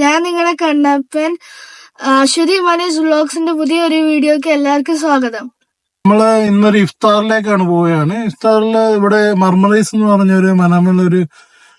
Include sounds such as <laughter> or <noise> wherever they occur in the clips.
ഞാൻ നിങ്ങളെ കണ്ണപ്പൻ അശ്വതി മനീഷ് വ്ലോഗ്സിന്റെ പുതിയ ഒരു വീഡിയോക്ക് എല്ലാവർക്കും സ്വാഗതം. നമ്മൾ ഇന്നൊരു ഇഫ്താറിലേക്കാണ് പോവുകയാണ്. ഇഫ്താറിൽ ഇവിടെ മർമറൈസ് എന്ന് പറഞ്ഞ ഒരു മനാമിൽ ഒരു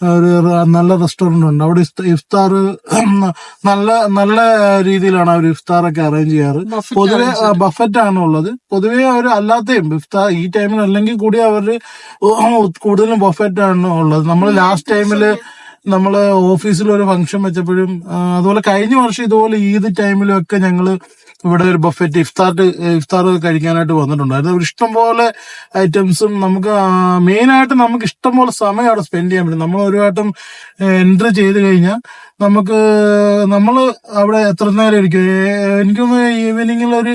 ഒരു നല്ല റെസ്റ്റോറന്റ് ഉണ്ട്. അവിടെ ഇഫ്താർ <clears throat> നല്ല നല്ല രീതിയിലാണ് അവർ ഇഫ്താറൊക്കെ അറേഞ്ച് ചെയ്യാറ്. പൊതുവെ ബഫറ്റ് ആണ് ഉള്ളത്. പൊതുവെ അവർ അല്ലാത്തയും ഇഫ്താർ ഈ ടൈമിൽ അല്ലെങ്കിൽ കൂടി അവർ കൂടുതലും ബഫറ്റ് ആണ് ഉള്ളത് നമ്മൾ ലാസ്റ്റ് ടൈമിൽ നമ്മൾ ഓഫീസിൽ ഒരു ഫംഗ്ഷൻ വെച്ചപ്പോഴും അതുപോലെ കഴിഞ്ഞ വർഷം ഇതുപോലെ ഈദ് ടൈമിലും ഒക്കെ ഞങ്ങൾ ഇവിടെ ഒരു ബഫറ്റ് ഇഫ്താർ ഇഫ്താർ കഴിക്കാനായിട്ട് വന്നിട്ടുണ്ടായിരുന്നു. ഇഷ്ടംപോലെ ഐറ്റംസും നമുക്ക് മെയിനായിട്ട് നമുക്ക് ഇഷ്ടംപോലെ സമയം അവിടെ സ്പെൻഡ് ചെയ്യാൻ പറ്റും. നമ്മൾ ഒരു വട്ടം എൻട്രി ചെയ്ത് കഴിഞ്ഞാൽ നമുക്ക് നമ്മൾ അവിടെ എത്ര നേരം ഇരിക്കും? എനിക്കൊന്ന് ഈവനിങ്ങിൽ ഒരു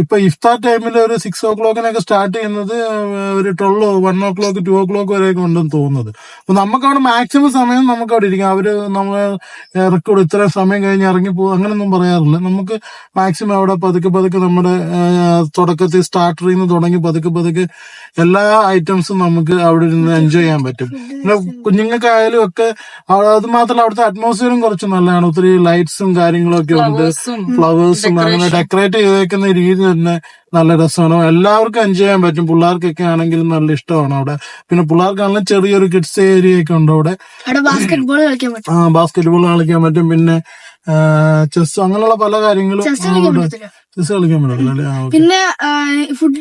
ഇപ്പൊ ഇഫ്താർ ടൈമിൽ ഒരു സിക്സ് ഓ ക്ലോക്കിനൊക്കെ സ്റ്റാർട്ട് ചെയ്യുന്നത് ഒരു twelve one o'clock two o'clock വരെയൊക്കെ ഉണ്ടെന്ന് തോന്നുന്നത്. അപ്പൊ നമുക്കവിടെ മാക്സിമം സമയം നമുക്ക് അവിടെ ഇരിക്കാം അവർ നമ്മൾ റെക്കോർഡ് ഇത്ര സമയം കഴിഞ്ഞ് ഇറങ്ങി പോകും അങ്ങനെയൊന്നും പറയാറില്ല. നമുക്ക് മാക്സിമം അവിടെ പതുക്കെ പതുക്കെ നമ്മുടെ തുടക്കത്തിൽ സ്റ്റാർട്ടറിൽ നിന്ന് തുടങ്ങി പതുക്കെ പതുക്കെ എല്ലാ ഐറ്റംസും നമുക്ക് അവിടെ ഇരുന്ന് എൻജോയ് ചെയ്യാൻ പറ്റും. പിന്നെ കുഞ്ഞുങ്ങൾക്കായാലും ഒക്കെ അത് മാത്രമല്ല അവിടുത്തെ അറ്റ്മോസ്ഫിയറും കുറച്ച് നല്ലതാണ്. ഒത്തിരി ലൈറ്റ്സും കാര്യങ്ങളൊക്കെ ഉണ്ട്. ഫ്ലവേഴ്സും അങ്ങനെ ഡെക്കറേറ്റ് ചെയ്തേക്കുന്ന രീതി തന്നെ നല്ല രസമാണ്. എല്ലാവർക്കും എൻജോയ് ചെയ്യാൻ പറ്റും. പിള്ളേർക്കൊക്കെ ആണെങ്കിലും നല്ല ഇഷ്ടമാണ് അവിടെ. പിന്നെ പിള്ളേർക്കാണെങ്കിലും ചെറിയൊരു കിഡ്സ് ഏരിയ ഒക്കെ ഉണ്ട് അവിടെ. അവിടെ ബാസ്കറ്റ് ബോൾ കളിക്കാൻ പറ്റും. ആ ബാസ്കറ്റ്ബോൾ കളിക്കാൻ പറ്റും. പിന്നെ ചെസ് അങ്ങനെയുള്ള പല കാര്യങ്ങളും ചെസ് കളിക്കാൻ പറ്റില്ല. പിന്നെ ഫുഡ്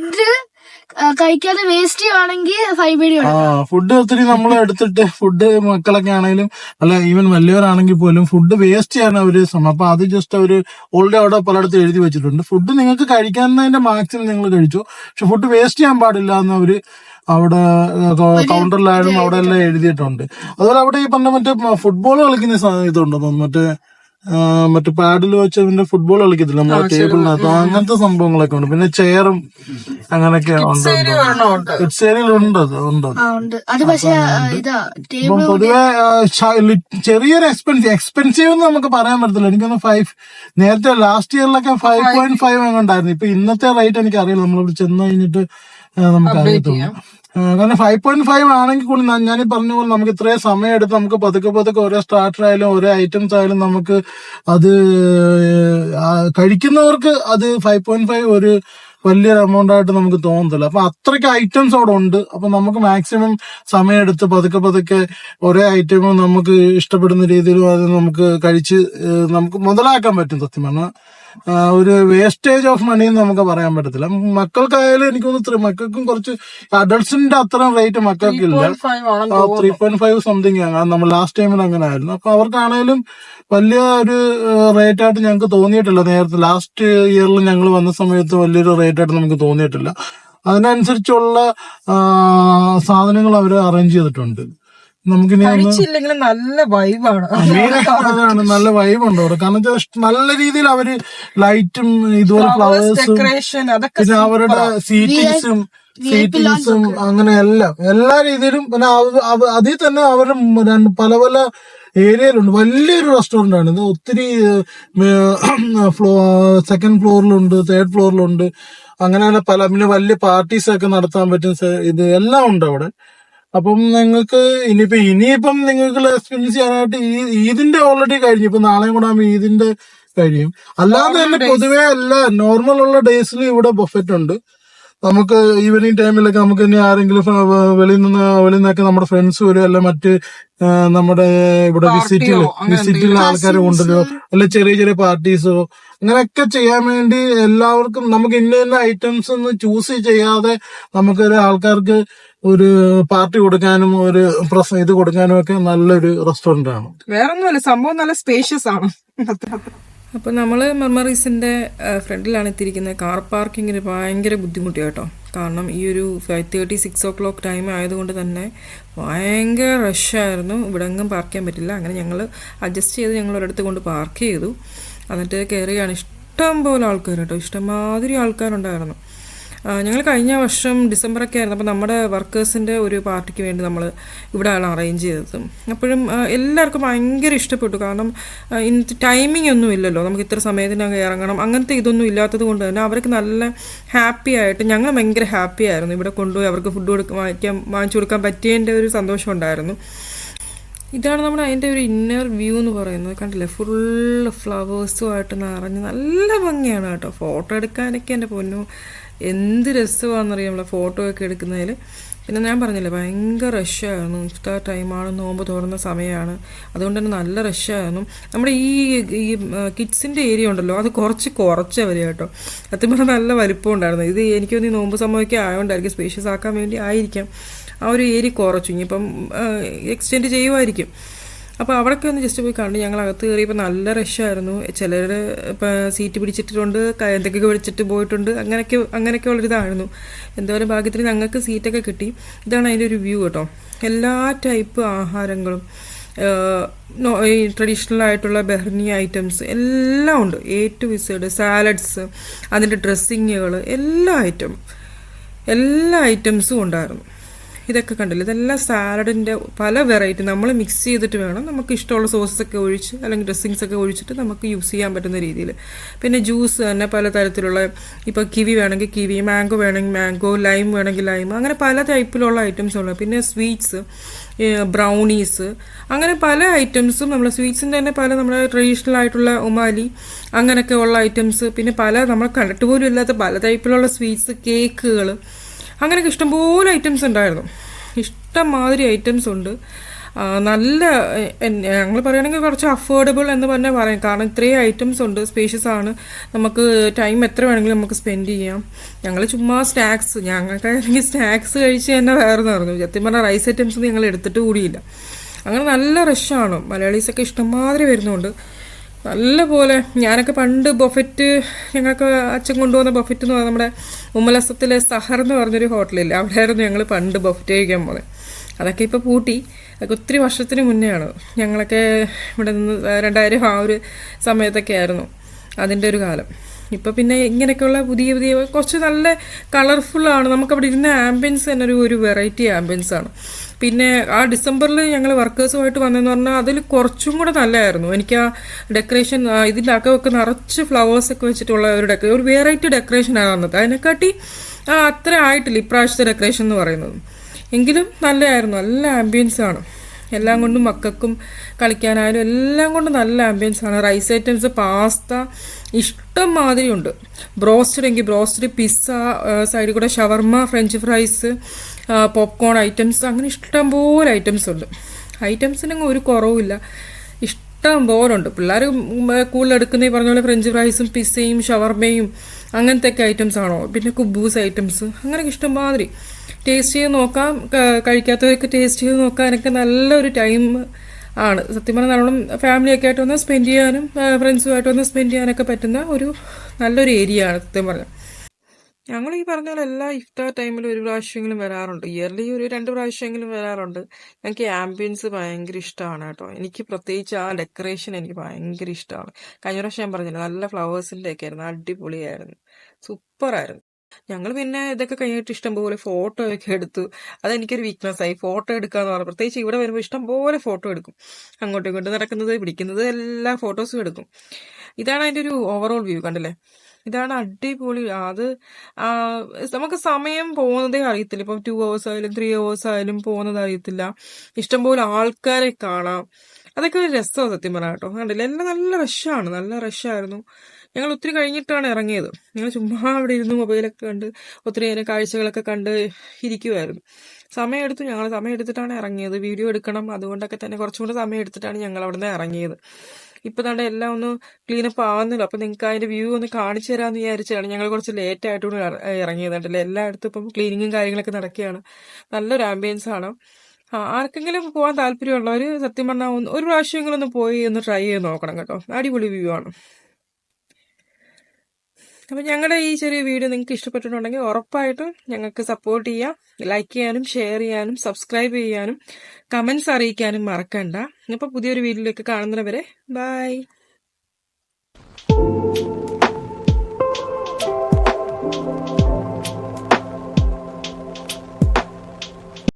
കഴിക്കാതെ വേസ്റ്റ് ചെയ്യുവാണെങ്കിൽ ഫൈവ് ആ ഫുഡ് ഒത്തിരി നമ്മൾ എടുത്തിട്ട് ഫുഡ് മക്കളൊക്കെ ആണെങ്കിലും അല്ല ഈവൻ വലിയവരാണെങ്കിൽ പോലും ഫുഡ് വേസ്റ്റ് ചെയ്യാൻ അവർ ശ്രമം. അപ്പൊ അത് ജസ്റ്റ് അവർ ഓൾറെഡി അവിടെ പലയിടത്തും എഴുതി വെച്ചിട്ടുണ്ട്. ഫുഡ് നിങ്ങൾക്ക് കഴിക്കാവുന്നതിന്റെ മാക്സിമം നിങ്ങൾ കഴിച്ചു. പക്ഷെ ഫുഡ് വേസ്റ്റ് ചെയ്യാൻ പാടില്ല എന്ന് അവർ അവിടെ കൗണ്ടറിലായാലും അവിടെ എല്ലാം എഴുതിയിട്ടുണ്ട്. അതുപോലെ അവിടെ ഈ പറഞ്ഞ മറ്റേ ഫുട്ബോൾ കളിക്കുന്ന ഇതുണ്ടോ മറ്റേ മറ്റേ പാഡിൽ വെച്ച് അതിന്റെ ഫുട്ബോൾ കളിക്കത്തില്ല. നമ്മുടെ ടേബിളിനകത്ത്. അങ്ങനത്തെ സംഭവങ്ങളൊക്കെ ഉണ്ട്. പിന്നെ ചെയറും അങ്ങനെയൊക്കെ ഉണ്ട് കിഡ്സ് ഏരിയയിലുണ്ട് അത് ഉണ്ട്. ഇപ്പം പൊതുവെ ചെറിയൊരു എക്സ്പെൻസീവ് എക്സ്പെൻസീവ് എന്ന് നമുക്ക് പറയാൻ പറ്റത്തില്ല. എനിക്കൊന്ന് ഫൈവ് നേരത്തെ ലാസ്റ്റ് ഇയറിലൊക്കെ ഫൈവ് പോയിന്റ് ഫൈവ് ഉണ്ടായിരുന്നു ഇപ്പൊ ഇന്നത്തെ റേറ്റ് എനിക്ക് അറിയില്ല നമ്മളിവിടെ ചെന്ന് കഴിഞ്ഞിട്ട് നമുക്ക് അറിയത്തുള്ളൂ കാരണം ഫൈവ് പോയിന്റ് ഫൈവ് ആണെങ്കിൽ കൂടി ഞാൻ പറഞ്ഞ പോലെ നമുക്ക് ഇത്രയും സമയം എടുത്ത് നമുക്ക് പതുക്കെ പതുക്കെ ഓരോ സ്റ്റാർട്ടർ ആയാലും ഓരോ ഐറ്റംസ് ആയാലും നമുക്ക് അത് കഴിക്കുന്നവർക്ക് അത് ഫൈവ് പോയിന്റ് ഫൈവ് ഒരു വലിയൊരു എമൗണ്ട് ആയിട്ട് നമുക്ക് തോന്നത്തില്ല. അപ്പൊ അത്രയ്ക്ക് ഐറ്റംസ് അവിടെ ഉണ്ട്. അപ്പൊ നമുക്ക് മാക്സിമം സമയം എടുത്ത് പതുക്കെ പതുക്കെ ഒരേ ഐറ്റമും നമുക്ക് ഇഷ്ടപ്പെടുന്ന രീതിയിലും അത് നമുക്ക് കഴിച്ച് നമുക്ക് മുതലാക്കാൻ പറ്റും സത്യം പറഞ്ഞാൽ ഒരു വേസ്റ്റേജ് ഓഫ് മണി എന്ന് നമുക്ക് പറയാൻ പറ്റത്തില്ല. മക്കൾക്കായാലും എനിക്കൊന്ന് തോന്നുന്നു മക്കൾക്കും കുറച്ച് അഡൾട്ട്സിന്റെ അത്ര റേറ്റ് മക്കൾക്ക് ഇല്ല ത്രീ പോയിന്റ് ഫൈവ് സംതിങ് ആണ്. നമ്മൾ ലാസ്റ്റ് ടൈമിൽ അങ്ങനെ ആയിരുന്നു അപ്പൊ അവർക്കാണേലും വലിയ ഒരു റേറ്റ് ആയിട്ട് ഞങ്ങൾക്ക് തോന്നിയിട്ടില്ല. നേരത്തെ ലാസ്റ്റ് ഇയറിൽ ഞങ്ങൾ വന്ന സമയത്ത് വലിയൊരു റേറ്റ് ആയിട്ട് നമുക്ക് തോന്നിയിട്ടില്ല. അതിനനുസരിച്ചുള്ള സാധനങ്ങൾ അവർ അറേഞ്ച് ചെയ്തിട്ടുണ്ട്. നമുക്കിനി നല്ല വൈബാണ് അതാണ് നല്ല വൈബ് ഉണ്ട് അവിടെ. കാരണം വെച്ചാൽ നല്ല രീതിയിൽ അവർ ലൈറ്റും ഇതുപോലെ ഫ്ലവേഴ്സും പിന്നെ അവരുടെ സീറ്റിങ്സും സീറ്റിങ്സും അങ്ങനെ എല്ലാം. എല്ലാ രീതിയിലും പിന്നെ അതിൽ തന്നെ അവരുടെ രണ്ട് പല പല ഏരിയയിലുണ്ട്. വലിയൊരു റെസ്റ്റോറന്റ് ആണ്. ഇത് ഒത്തിരി ഫ്ലോ സെക്കൻഡ് ഫ്ലോറിലുണ്ട് തേർഡ് ഫ്ലോറിലുണ്ട് അങ്ങനെ അങ്ങനെ പല പിന്നെ വലിയ പാർട്ടീസ് ഒക്കെ നടത്താൻ പറ്റും ഇത് എല്ലാം ഉണ്ട് അവിടെ. അപ്പം നിങ്ങൾക്ക് ഇനിയിപ്പോ ഇനിയിപ്പം നിങ്ങൾക്ക് എക്സ്പീരിയൻസ് ചെയ്യാനായിട്ട് ഈ ഈദിന്റെ ഓൾറെഡി കഴിഞ്ഞു. ഇപ്പൊ നാളെയും കൂടെ ആകുമ്പോൾ ഈദിന്റെ കഴിയും അല്ലാതെ തന്നെ പൊതുവേ അല്ല നോർമൽ ഉള്ള ഡേയ്സിൽ ഇവിടെ ബഫറ്റ് ഉണ്ട്. നമുക്ക് ഈവനിങ് ടൈമിലൊക്കെ നമുക്ക് ഇനി ആരെങ്കിലും വെളിയിൽ നിന്ന് വെളിയിൽ നിന്നൊക്കെ നമ്മുടെ ഫ്രണ്ട്സ് വരും അല്ല മറ്റ് നമ്മുടെ ഇവിടെ വിസിറ്റ് വിസിറ്റിൽ ആൾക്കാർ കൊണ്ടുവരുമോ അല്ല ചെറിയ ചെറിയ പാർട്ടീസോ അങ്ങനെയൊക്കെ ചെയ്യാൻ വേണ്ടി എല്ലാവർക്കും നമുക്ക് ഇന്ന ഇന്ന ഐറ്റംസ് ഒന്ന് ചൂസ് ചെയ്യാതെ നമുക്ക് ഒരു ആൾക്കാർക്ക് ഒരു പാർട്ടി കൊടുക്കാനും ഒരു പ്രസ ഇത് കൊടുക്കാനും ഒക്കെ നല്ലൊരു റെസ്റ്റോറന്റ് ആണ്. വേറെ ഒന്നുമല്ല സംഭവം നല്ല സ്പേഷ്യസ് ആണ്. അപ്പോൾ നമ്മൾ മെമ്മറീസിന്റെ ഫ്രണ്ടിലാണ് എത്തിയിരിക്കുന്നത്. കാർ പാർക്കിങ്ങിന് ഭയങ്കര ബുദ്ധിമുട്ടി കേട്ടോ. കാരണം ഈ ഒരു five thirty six o'clock time ആയതുകൊണ്ട് തന്നെ ഭയങ്കര റഷായിരുന്നു ഇവിടെ എങ്ങും പാർക്ക് ചെയ്യാൻ പറ്റില്ല. അങ്ങനെ ഞങ്ങൾ അഡ്ജസ്റ്റ് ചെയ്ത് ഞങ്ങൾ ഒരിടത്ത് കൊണ്ട് പാർക്ക് ചെയ്തു. എന്നിട്ട് കയറുകയാണ് ഇഷ്ടം പോലെ ആൾക്കാർ കേട്ടോ. ഇഷ്ടംമാതിരി ആൾക്കാരുണ്ടായിരുന്നു. ഞങ്ങൾ കഴിഞ്ഞ വർഷം ഡിസംബറൊക്കെ ആയിരുന്നു. അപ്പോൾ നമ്മുടെ വർക്കേഴ്സിന്റെ ഒരു പാർട്ടിക്ക് വേണ്ടി നമ്മൾ ഇവിടെയാണ് അറേഞ്ച് ചെയ്തത്. അപ്പോഴും എല്ലാവർക്കും ഭയങ്കര ഇഷ്ടപ്പെട്ടു. കാരണം ഇന്ന് ടൈമിംഗ് ഒന്നും ഇല്ലല്ലോ. നമുക്ക് ഇത്ര സമയത്തിനകം ഇറങ്ങണം. അങ്ങനത്തെ ഇതൊന്നും ഇല്ലാത്തത് കൊണ്ട് തന്നെ അവർക്ക് നല്ല ഹാപ്പി ആയിട്ട് ഞങ്ങൾ ഭയങ്കര ഹാപ്പി ആയിരുന്നു. ഇവിടെ കൊണ്ടുപോയി അവർക്ക് ഫുഡ് കൊടുക്കാൻ വാങ്ങിക്കാൻ വാങ്ങിച്ചു കൊടുക്കാൻ പറ്റിയതിന്റെ ഒരു സന്തോഷം ഉണ്ടായിരുന്നു. ഇതാണ് നമ്മുടെ അതിന്റെ ഒരു ഇന്നർ വ്യൂ എന്ന് പറയുന്നത്. കണ്ടില്ലേ? ഫുള്ള് ഫ്ലവേഴ്സുമായിട്ട് നിറഞ്ഞ് നല്ല ഭംഗിയാണ് കേട്ടോ. ഫോട്ടോ എടുക്കാനൊക്കെ എന്റെ പൊന്നു എന്ത് രസമാണെന്നറിയാം നമ്മളെ ഫോട്ടോ ഒക്കെ എടുക്കുന്നതിൽ പിന്നെ ഞാൻ പറഞ്ഞില്ലേ ഭയങ്കര റഷായിരുന്നു ഇഫ്താർ ടൈമാണ് നോമ്പ് തുറന്ന സമയമാണ് അതുകൊണ്ട് തന്നെ നല്ല റഷായിരുന്നു നമ്മുടെ ഈ ഈ കിഡ്സിന്റെ ഏരിയ ഉണ്ടല്ലോ അത് കുറച്ച് കുറച്ച് അവർ കേട്ടോ. സത്യം നല്ല വലിപ്പം ഉണ്ടായിരുന്നു. ഇത് എനിക്ക് തോന്നി നോമ്പ് സമയമൊക്കെ ആയതുകൊണ്ടായിരിക്കും സ്പേഷ്യസ് ആക്കാൻ വേണ്ടി ആയിരിക്കാം. ആ ഒരു ഏരിയ കുറച്ചു. ഇനിയിപ്പം എക്സ്റ്റെൻഡ് ചെയ്യുമായിരിക്കും അപ്പോൾ അവിടെയൊക്കെ ഒന്ന് ജസ്റ്റ് പോയി കണ്ട് ഞങ്ങൾ അകത്ത് കയറിയപ്പോൾ നല്ല റഷായിരുന്നു ചിലർ ഇപ്പം സീറ്റ് പിടിച്ചിട്ടുണ്ട് എന്തൊക്കെ എന്തൊക്കെയൊക്കെ പിടിച്ചിട്ട് പോയിട്ടുണ്ട് അങ്ങനെയൊക്കെ അങ്ങനെയൊക്കെ ഉള്ളൊരിതായിരുന്നു. എന്തോരം ഭാഗ്യത്തിന് ഞങ്ങൾക്ക് സീറ്റൊക്കെ കിട്ടി. ഇതാണ് അതിന്റെ ഒരു വ്യൂ കേട്ടോ. എല്ലാ ടൈപ്പ് ആഹാരങ്ങളും ഈ ട്രഡീഷണൽ ആയിട്ടുള്ള ബെഹ്റിനി ഐറ്റംസ് എല്ലാം ഉണ്ട്. എ ടു വിസേഡ് സാലഡ്സ് അതിന്റെ ഡ്രസ്സിങ്ങുകൾ എല്ലാ ഐറ്റം എല്ലാ ഐറ്റംസും ഉണ്ടായിരുന്നു. ഇതൊക്കെ കണ്ടില്ല? ഇതെല്ലാം സാലഡിന്റെ പല വെറൈറ്റി നമ്മൾ മിക്സ് ചെയ്തിട്ട് വേണം നമുക്ക് ഇഷ്ടമുള്ള സോസസൊക്കെ ഒഴിച്ച് അല്ലെങ്കിൽ ഡ്രസ്സിങ്സ് ഒക്കെ ഒഴിച്ചിട്ട് നമുക്ക് യൂസ് ചെയ്യാൻ പറ്റുന്ന രീതിയിൽ പിന്നെ ജ്യൂസ് തന്നെ പല തരത്തിലുള്ള ഇപ്പോൾ കിവി വേണമെങ്കിൽ കിവി മാംഗോ വേണമെങ്കിൽ മാംഗോ ലൈം വേണമെങ്കിൽ ലൈം അങ്ങനെ പല ടൈപ്പിലുള്ള ഐറ്റംസ് ഉള്ളത് പിന്നെ സ്വീറ്റ്സ് ബ്രൗണീസ് അങ്ങനെ പല ഐറ്റംസും നമ്മൾ സ്വീറ്റ്സിന്റെ തന്നെ പല നമ്മുടെ ട്രഡീഷണൽ ആയിട്ടുള്ള ഉമാലി അങ്ങനെയൊക്കെ ഉള്ള ഐറ്റംസ് പിന്നെ പല നമ്മൾ കണ്ടിട്ട് പോലും ഇല്ലാത്ത പല ടൈപ്പിലുള്ള സ്വീറ്റ്സ് കേക്കുകൾ അങ്ങനെയൊക്കെ ഇഷ്ടംപോലെ ഐറ്റംസ് ഉണ്ടായിരുന്നു. ഇഷ്ടംമാതിരി ഐറ്റംസ് ഉണ്ട്. നല്ല ഞങ്ങൾ പറയുകയാണെങ്കിൽ കുറച്ച് അഫോർഡബിൾ എന്ന് തന്നെ പറയാം. കാരണം ഇത്രയും ഐറ്റംസ് ഉണ്ട് സ്പേഷ്യസ് ആണ്. നമുക്ക് ടൈം എത്ര വേണമെങ്കിലും നമുക്ക് സ്പെൻഡ് ചെയ്യാം. ഞങ്ങൾ ചുമ്മാ സ്നാക്സ് ഞങ്ങൾക്കാണെങ്കിൽ സ്നാക്സ് കഴിച്ച് തന്നെ വേറെ നടന്നു സത്യം പറഞ്ഞാൽ റൈസ് ഐറ്റംസ് ഞങ്ങൾ എടുത്തിട്ട് കൂടിയില്ല. അങ്ങനെ നല്ല റഷാണ് മലയാളീസൊക്കെ ഇഷ്ടംമാതിരി വരുന്നുണ്ട്. നല്ല പോലെ ഞാനൊക്കെ പണ്ട് ബൊഫറ്റ് ഞങ്ങൾക്ക് അച്ഛൻ കൊണ്ടുവന്ന ബൊഫറ്റ് എന്ന് പറഞ്ഞാൽ നമ്മുടെ ഉമ്മലസത്തിലെ സഹർ എന്ന് പറഞ്ഞൊരു ഹോട്ടലില്ല അവിടെയായിരുന്നു ഞങ്ങൾ പണ്ട് ബൊഫറ്റ് കഴിക്കാൻ പോകുന്നത് അതൊക്കെ ഇപ്പോൾ പൂട്ടി. അതൊക്കെ ഒത്തിരി വർഷത്തിന് മുന്നെയാണ്. ഞങ്ങളൊക്കെ ഇവിടെ നിന്ന് രണ്ടായിരം ആ ഒരു സമയത്തൊക്കെ ആയിരുന്നു അതിന്റെ ഒരു കാലം. ഇപ്പോൾ പിന്നെ ഇങ്ങനെയൊക്കെയുള്ള പുതിയ പുതിയ കുറച്ച് നല്ല കളർഫുള്ളാണ്. നമുക്കവിടെ ഇരുന്ന ആംബിയൻസ് തന്നെ ഒരു ഒരു വെറൈറ്റി ആംബിയൻസ് ആണ് പിന്നെ ആ ഡിസംബറിൽ ഞങ്ങൾ വർക്കേഴ്സുമായിട്ട് വന്നതെന്ന് പറഞ്ഞാൽ അതിൽ കുറച്ചും കൂടെ നല്ലതായിരുന്നു എനിക്ക് ആ ഡെക്കറേഷൻ ഇതിന്റെ അകമൊക്കെ നിറച്ച് ഫ്ലവേഴ്സ് ഒക്കെ വെച്ചിട്ടുള്ള ഒരു ഡെക്കറേ ഒരു വെറൈറ്റി ഡെക്കറേഷനാണ് വന്നത് അതിനെക്കാട്ടി അത്ര ആയിട്ടില്ല ഇപ്രാവശ്യത്തെ ഡെക്കറേഷൻ എന്ന് പറയുന്നത്. എങ്കിലും നല്ലതായിരുന്നു നല്ല ആംബിയൻസ് ആണ്. എല്ലാം കൊണ്ടും മക്കൾക്കും കളിക്കാനായാലും എല്ലാം കൊണ്ടും നല്ല ആംബിയൻസ് ആണ്. റൈസ് ഐറ്റംസ് പാസ്ത ഇഷ്ടം മാതിരി ഉണ്ട് ബ്രോസ്റ്റഡ് എങ്കിൽ ബ്രോസ്റ്റഡ് പിസ്സ സൈഡിൽ കൂടെ shawarma french fries popcorn items അങ്ങനെ ഇഷ്ടംപോലെ ഐറ്റംസ് ഉണ്ട്. ഐറ്റംസിനൊന്നും ഒരു കുറവുമില്ല ഇഷ്ടം പോലെ ഉണ്ട്. പിള്ളേർ കൂടുതൽ എടുക്കുന്ന ഈ പറഞ്ഞ പോലെ ഫ്രഞ്ച് ഫ്രൈസും പിസ്സയും ഷവർമയും അങ്ങനത്തെ ഒക്കെ ഐറ്റംസ് ആണോ? പിന്നെ കുബൂസ് ഐറ്റംസ് അങ്ങനെയൊക്കെ ഇഷ്ടംമാതിരി. ടേസ്റ്റ് ചെയ്ത് നോക്കാം. കഴിക്കാത്തവർക്ക് ടേസ്റ്റ് ചെയ്ത് നോക്കാനൊക്കെ നല്ലൊരു ടൈം ആണ്. സത്യം പറഞ്ഞാൽ നല്ലോണം ഫാമിലിയൊക്കെ ആയിട്ട് വന്ന് സ്പെൻഡ് ചെയ്യാനും ഫ്രണ്ട്സുമായിട്ട് വന്ന് സ്പെൻഡ് ചെയ്യാനൊക്കെ പറ്റുന്ന ഒരു നല്ലൊരു ഏരിയ ആണ് സത്യം പറഞ്ഞാൽ ഞങ്ങൾ ഈ പറഞ്ഞ പോലെ എല്ലാ ഇഫ്താർ ടൈമിലും ഒരു പ്രാവശ്യമെങ്കിലും വരാറുണ്ട്. ഇയർലി ഒരു രണ്ട് പ്രാവശ്യമെങ്കിലും വരാറുണ്ട്. ഞങ്ങൾക്ക് ആംബിയൻസ് ഭയങ്കര ഇഷ്ടമാണ് കേട്ടോ. എനിക്ക് പ്രത്യേകിച്ച് ആ ഡെക്കറേഷൻ എനിക്ക് ഭയങ്കര ഇഷ്ടമാണ് കഴിഞ്ഞ പ്രാവശ്യം ഞാൻ പറഞ്ഞില്ല നല്ല ഫ്ലവേഴ്സിന്റെ ഒക്കെ ആയിരുന്നു. അടിപൊളിയായിരുന്നു. സൂപ്പറായിരുന്നു ഞങ്ങൾ പിന്നെ ഇതൊക്കെ കഴിഞ്ഞിട്ട് ഇഷ്ടംപോലെ ഫോട്ടോ ഒക്കെ എടുത്തു. അതെനിക്കൊരു വീക്ക്നെസ് ആയി. ഫോട്ടോ എടുക്കുക എന്ന് പറഞ്ഞു പ്രത്യേകിച്ച് ഇവിടെ വരുമ്പോൾ ഇഷ്ടം പോലെ ഫോട്ടോ എടുക്കും. അങ്ങോട്ടും ഇങ്ങോട്ടും നടക്കുന്നത് പിടിക്കുന്നത് എല്ലാ ഫോട്ടോസും എടുക്കും. ഇതാണ് അതിന്റെ ഒരു ഓവറോൾ വ്യൂ കണ്ടില്ലേ? ഇതാണ് അടിപൊളി. അത് നമുക്ക് സമയം പോകുന്നതേ അറിയത്തില്ല. ഇപ്പം ടു അവേഴ്സ് ആയാലും ത്രീ അവേഴ്സ് ആയാലും പോകുന്നത് അറിയത്തില്ല. ഇഷ്ടംപോലെ ആൾക്കാരെ കാണാം. അതൊക്കെ ഒരു രസമാണ് സത്യം പറഞ്ഞ കേട്ടോ. കണ്ടില്ല? എല്ലാം നല്ല റഷാണ് നല്ല റഷായിരുന്നു ഞങ്ങൾ ഒത്തിരി കഴിഞ്ഞിട്ടാണ് ഇറങ്ങിയത്. ഞങ്ങൾ ചുമ്മാ അവിടെ ഇരുന്ന് മൊബൈലൊക്കെ കണ്ട് ഒത്തിരി നേരം കാഴ്ചകളൊക്കെ കണ്ട് ഇരിക്കുമായിരുന്നു സമയമെടുത്തു ഞങ്ങൾ സമയം എടുത്തിട്ടാണ് ഇറങ്ങിയത്. വീഡിയോ എടുക്കണം. അതുകൊണ്ടൊക്കെ തന്നെ കുറച്ചും കൂടെ സമയം എടുത്തിട്ടാണ് ഞങ്ങൾ അവിടെ നിന്ന് ഇറങ്ങിയത്. ഇപ്പൊ തന്നെ എല്ലാം ഒന്ന് ക്ലീനപ്പ് ആവുന്നില്ല. അപ്പൊ നിങ്ങൾക്ക് അതിന്റെ വ്യൂ ഒന്ന് കാണിച്ചു തരാമെന്ന് വിചാരിച്ചാണ് ഞങ്ങൾ കുറച്ച് ലേറ്റ് ആയിട്ടാണ് ഇറ- ഇറങ്ങിയത് കണ്ടില്ലേ എല്ലായിടത്തും ഇപ്പം ക്ലീനിങ്ങും കാര്യങ്ങളൊക്കെ നടക്കുകയാണ് നല്ലൊരു ആംബിയൻസ് ആണ്. ആർക്കെങ്കിലും പോകാൻ താല്പര്യമുള്ളവർ സത്യം പറഞ്ഞാൽ ഒരു പ്രാവശ്യമെങ്കിലും ഒന്ന് പോയി ഒന്ന് ട്രൈ ചെയ്ത് നോക്കണം കേട്ടോ. അടിപൊളി വ്യൂ ആണ്. അപ്പോൾ ഞങ്ങളുടെ ഈ ചെറിയ വീഡിയോ നിങ്ങൾക്ക് ഇഷ്ടപ്പെട്ടിട്ടുണ്ടെങ്കിൽ ഉറപ്പായിട്ടും ഞങ്ങൾക്ക് സപ്പോർട്ട് ചെയ്യാം. ലൈക്ക് ചെയ്യാനും ഷെയർ ചെയ്യാനും സബ്സ്ക്രൈബ് ചെയ്യാനും കമന്റ്സ് അറിയിക്കാനും മറക്കണ്ട. ഇപ്പൊ പുതിയൊരു വീഡിയോയിലേക്ക് കാണുന്നവരെ ബൈ